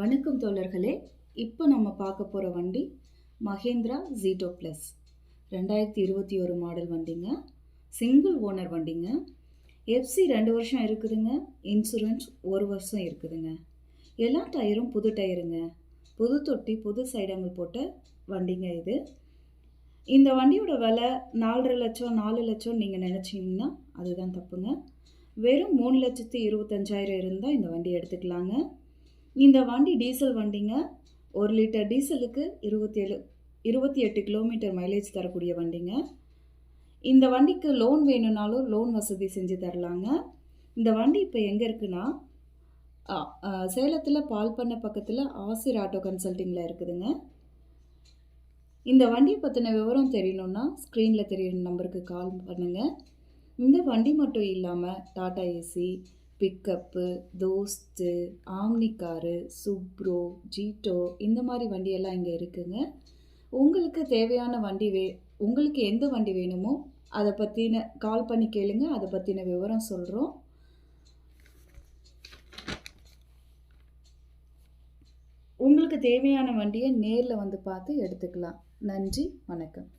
வணக்கம் தோழர்களே இப்போ நம்ம பார்க்க போகிற வண்டி மஹேந்திரா ஜீட்டோ ப்ளஸ் ரெண்டாயிரத்தி இருபத்தி ஒரு மாடல் வண்டிங்க. சிங்கிள் ஓனர் வண்டிங்க. எஃப்சி ரெண்டு வருஷம் இருக்குதுங்க. இன்சூரன்ஸ் ஒரு வருஷம் இருக்குதுங்க. எல்லா டயரும் புது டயருங்க புது தொட்டி புது சைடங்கள் போட்ட வண்டிங்க இது. இந்த வண்டியோட விலை நாலரை லட்சம் நாலு லட்சம் நீங்கள் நினச்சிங்கன்னா அதுதான் தப்புங்க. வெறும் மூணு லட்சத்து இருபத்தஞ்சாயிரம் இருந்தால் இந்த வண்டி எடுத்துக்கலாங்க. இந்த வண்டி டீசல் வண்டிங்க ஒரு லிட்டர் டீசலுக்கு இருபத்தி ஏழு இருபத்தி எட்டு கிலோமீட்டர் மைலேஜ் தரக்கூடிய வண்டிங்க. இந்த வண்டிக்கு லோன் வேணும்னாலும் லோன் வசதி செஞ்சு தரலாங்க. இந்த வண்டி இப்போ எங்கே இருக்குன்னா சேலத்தில் பால் பண்ண பக்கத்தில் ஆசிர் ஆட்டோ கன்சல்ட்டிங்கில் இருக்குதுங்க. இந்த வண்டியை பற்றின விவரம் தெரியணுன்னா ஸ்க்ரீனில் தெரியுற நம்பருக்கு கால் பண்ணுங்கள் இந்த வண்டி மட்டும் இல்லாமல் Tata Ace pickup Dost Omni car Supro Jeeto இந்த மாதிரி வண்டியெல்லாம் இங்கே இருக்குங்க. உங்களுக்கு தேவையான வண்டி வே உங்களுக்கு எந்த வண்டி வேணுமோ அதை பற்றின கால் பண்ணி கேளுங்க அதை பற்றின விவரம் சொல்கிறோம் உங்களுக்கு தேவையான வண்டியை நேரில் வந்து பார்த்து எடுத்துக்கலாம். நன்றி வணக்கம்.